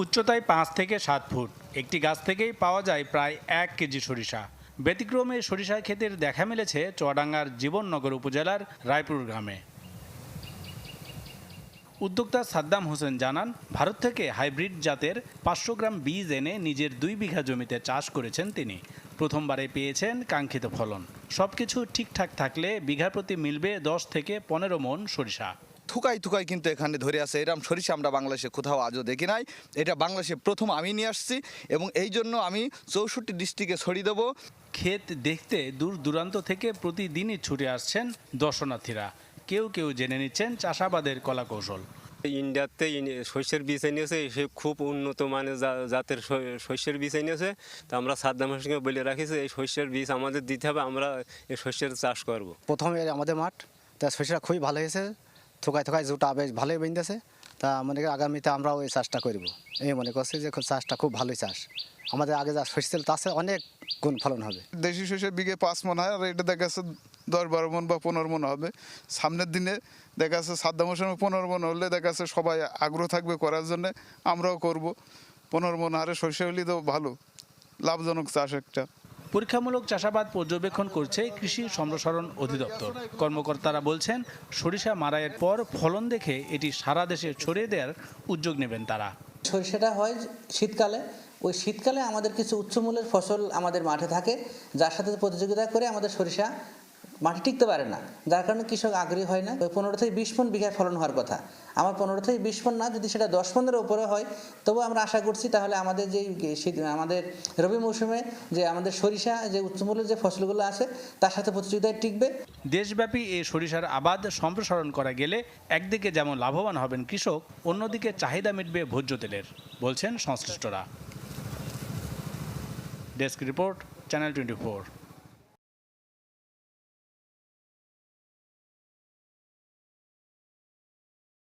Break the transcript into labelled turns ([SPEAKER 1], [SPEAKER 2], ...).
[SPEAKER 1] উচ্চতায় পাঁচ থেকে সাত ফুট। একটি গাছ থেকেই পাওয়া যায় প্রায় এক কেজি সরিষা। ব্যতিক্রমে সরিষা ক্ষেতের দেখা মিলেছে চুয়াডাঙ্গার জীবননগর উপজেলার রায়পুর গ্রামে। উদ্যোক্তা সাদ্দাম হোসেন জানান, ভারত থেকে হাইব্রিড জাতের পাঁচশো গ্রাম বীজ এনে নিজের দুই বিঘা জমিতে চাষ করেছেন তিনি। প্রথমবারে পেয়েছেন কাঙ্ক্ষিত ফলন। সবকিছু ঠিকঠাক থাকলে বিঘা প্রতি মিলবে দশ থেকে পনেরো মন সরিষা।
[SPEAKER 2] থুকাই থুকাই কিন্তু এখানে ধরে আছে। এরম সরিষা আমরা বাংলাদেশে কোথাও আজও দেখি নাই। এটা বাংলাদেশে প্রথম আমি নিয়ে আসছি এবং এই জন্য আমি চৌষট্টি ডিস্ট্রিক্টে ছড়িয়ে দেবো।
[SPEAKER 1] ক্ষেত দেখতে দূর দূরান্ত থেকে প্রতিদিনই ছুটে আসছেন দর্শনার্থীরা। কেউ কেউ জেনে নিচ্ছেন চাষাবাদের কলাকৌশল।
[SPEAKER 3] ইন্ডিয়াতে শস্যের বীজ এনেছে সে খুব উন্নত মানের জাতের শস্যের বীজ এনেছে। তা আমরা সাদ্দাম হোসেনকে বলে রাখিছি এই শস্যের বীজ আমাদের দিতে হবে আমরা এই শস্যের চাষ করব।
[SPEAKER 4] প্রথমে আমাদের মাঠ তা শস্যটা খুবই ভালো হয়েছে। থোকায় থোকায় জুটা বেশ ভালোই বেঁধেছে, তা মনে করি আগামীতে আমরাও এই চাষটা করব। এই মনে করছি যে চাষটা খুব ভালোই চাষ। আমাদের আগে যা শস্য তার অনেক গুণ ফলন হবে।
[SPEAKER 5] দেশি শস্য বিঘে পাঁচ মন হয়, আর এটা দেখা যাচ্ছে দশ বারো মন বা পনেরো মন হবে। সামনের দিনে দেখা যাচ্ছে সাদ্দাম হোসেনের পনেরো মন হলে দেখা যাচ্ছে সবাই আগ্রহ থাকবে করার জন্য, আমরাও করব। পনেরো মন হারে শস্য হলে তো ভালো, লাভজনক চাষ একটা।
[SPEAKER 1] পরীক্ষামূলক চাষাবাদ পর্যবেক্ষণ করছে কৃষি সম্প্রসারণ অধিদপ্তর। কর্মকর্তারা বলছেন, সরিষা মারাইয়ের পর ফলন দেখে এটি সারা দেশে ছড়িয়ে দেওয়ার উদ্যোগ নেবেন তারা।
[SPEAKER 6] সরিষাটা হয় শীতকালে। ওই শীতকালে আমাদের কিছু উচ্চমূল্যের ফসল আমাদের মাঠে থাকে, যার সাথে প্রতিযোগিতা করে আমাদের সরিষা মাঠে টিকতে পারে না। যার কারণে কৃষক আগ্রহী হয় না। ওই পনেরো থেকে বিশ মন বিঘায় ফলন হওয়ার কথা। আমার পনেরো থেকে বিশ মন না, যদি সেটা দশ পনেরো উপরে হয়, তবু আমরা আশা করছি তাহলে আমাদের যে শীত, আমাদের রবি মৌসুমে যে আমাদের সরিষা, যে উচ্চমূল্যের যে ফসলগুলো আছে, তার সাথে প্রতিযোগিতায় টিকবে।
[SPEAKER 1] দেশব্যাপী এই সরিষার আবাদ সম্প্রসারণ করা গেলে একদিকে যেমন লাভবান হবেন কৃষক, অন্যদিকে চাহিদা মিটবে ভোজ্য তেলের, বলছেন সংশ্লিষ্টরা। Desk report, channel twenty